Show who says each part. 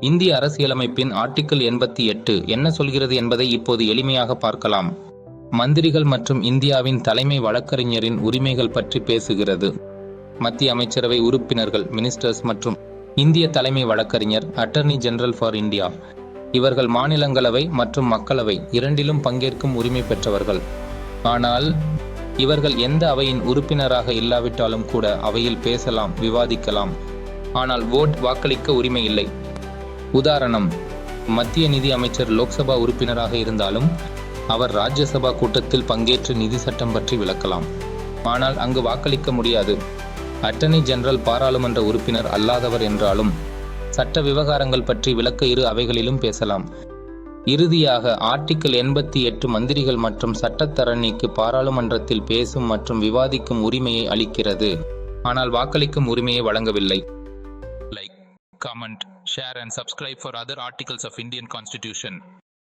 Speaker 1: இந்திய அரசியலமைப்பின் ஆர்டிக்கிள் எண்பத்தி எட்டு என்ன சொல்கிறது என்பதை இப்போது எளிமையாக பார்க்கலாம். மந்திரிகள் மற்றும் இந்தியாவின் தலைமை வழக்கறிஞரின் உரிமைகள் பற்றி பேசுகிறது. மத்திய அமைச்சரவை உறுப்பினர்கள் மினிஸ்டர்ஸ் மற்றும் இந்திய தலைமை வழக்கறிஞர் அட்டர்னி ஜெனரல் ஃபார் இந்தியா. இவர்கள் மாநிலங்களவை மற்றும் மக்களவை இரண்டிலும் பங்கேற்கும் உரிமை பெற்றவர்கள். ஆனால் இவர்கள் எந்த அவையின் உறுப்பினராக இல்லாவிட்டாலும் கூட அவையில் பேசலாம் விவாதிக்கலாம். ஆனால் ஓட் வாக்களிக்க உரிமை இல்லை. உதாரணம் மத்திய நிதி அமைச்சர் லோக்சபா உறுப்பினராக இருந்தாலும் அவர் ராஜ்யசபா கூட்டத்தில் பங்கேற்று நிதி சட்டம் பற்றி விளக்கலாம். ஆனால் அங்கு வாக்களிக்க முடியாது. அட்டர்னி ஜெனரல் பாராளுமன்ற உறுப்பினர் அல்லாதவர் என்றாலும் சட்ட விவகாரங்கள் பற்றி விளக்க இரு அவைகளிலும் பேசலாம். இறுதியாக ஆர்டிக்கிள் எண்பத்தி எட்டு மந்திரிகள் மற்றும் சட்டத்தரணிக்கு பாராளுமன்றத்தில் பேசும் மற்றும் விவாதிக்கும் உரிமையை அளிக்கிறது. ஆனால் வாக்களிக்கும் உரிமையை வழங்கவில்லை. Like comment. Share and subscribe for other articles of indian constitution